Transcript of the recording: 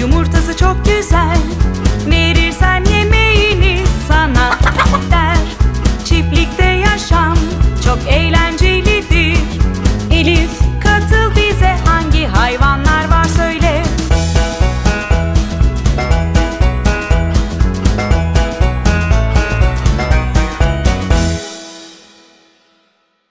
Yumurtası çok güzel.